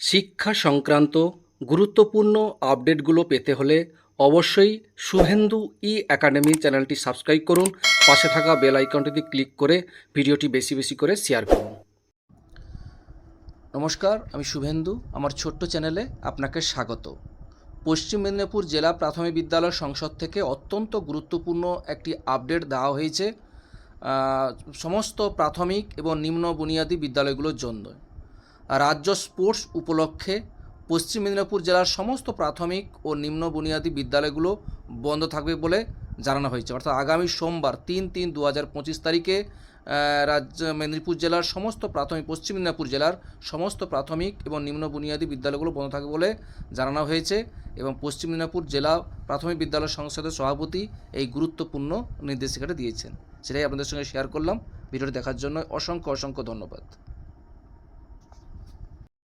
শিক্ষা সংক্রান্ত গুরুত্বপূর্ণ আপডেটগুলো পেতে হলে অবশ্যই শুভেন্দু ই একাডেমি চ্যানেলটি সাবস্ক্রাইব করুন। পাশে থাকা বেল আইকনটিতে ক্লিক করে ভিডিওটি বেশি বেশি করে শেয়ার করুন। নমস্কার, আমি শুভেন্দু। আমার ছোট্ট চ্যানেলে আপনাকে স্বাগত। পশ্চিম মেদিনীপুর জেলা প্রাথমিক বিদ্যালয় সংসদ থেকে অত্যন্ত গুরুত্বপূর্ণ একটি আপডেট দেওয়া হয়েছে সমস্ত প্রাথমিক এবং নিম্ন বুনিয়াদী বিদ্যালয়গুলোর জন্য। রাজ্য স্পোর্টস উপলক্ষে পশ্চিম মেদিনীপুর জেলার সমস্ত প্রাথমিক ও নিম্ন বুনিয়াদী বিদ্যালয়গুলো বন্ধ থাকবে বলে জানানো হয়েছে। অর্থাৎ আগামী সোমবার তিন তিন দু হাজার পঁচিশ তারিখে রাজ্য মেদিনীপুর জেলার সমস্ত প্রাথমিক, পশ্চিম মেদিনীপুর জেলার সমস্ত প্রাথমিক এবং নিম্ন বুনিয়াদী বিদ্যালয়গুলো বন্ধ থাকবে বলে জানানো হয়েছে এবং পশ্চিম মেদিনীপুর জেলা প্রাথমিক বিদ্যালয় সংসদের সভাপতি এই গুরুত্বপূর্ণ নির্দেশিকাটা দিয়েছেন। সেটাই আপনাদের সঙ্গে শেয়ার করলাম। ভিডিওটি দেখার জন্য অসংখ্য অসংখ্য ধন্যবাদ।